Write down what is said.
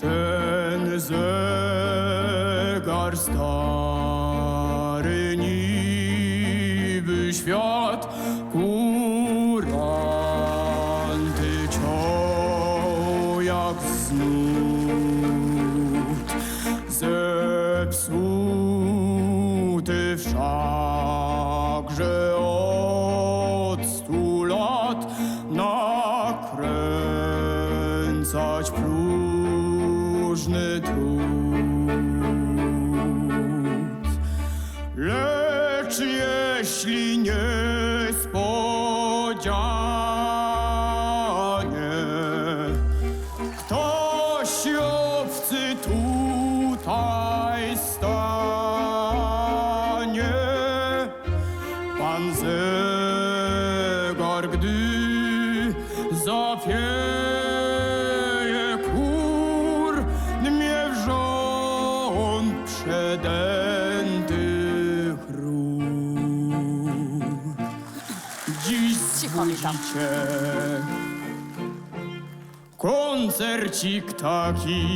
Ten zegar stary niby świat kuranty ciął jak znud. Zepsuty wszakże od stu lat nakręcać próżny trud. Lecz jeśli niespodzianie ktoś obcy tutaj stanie, pan zegar, gdy zapieje przedętych ród. Dziś Cicho mi tam. koncercik taki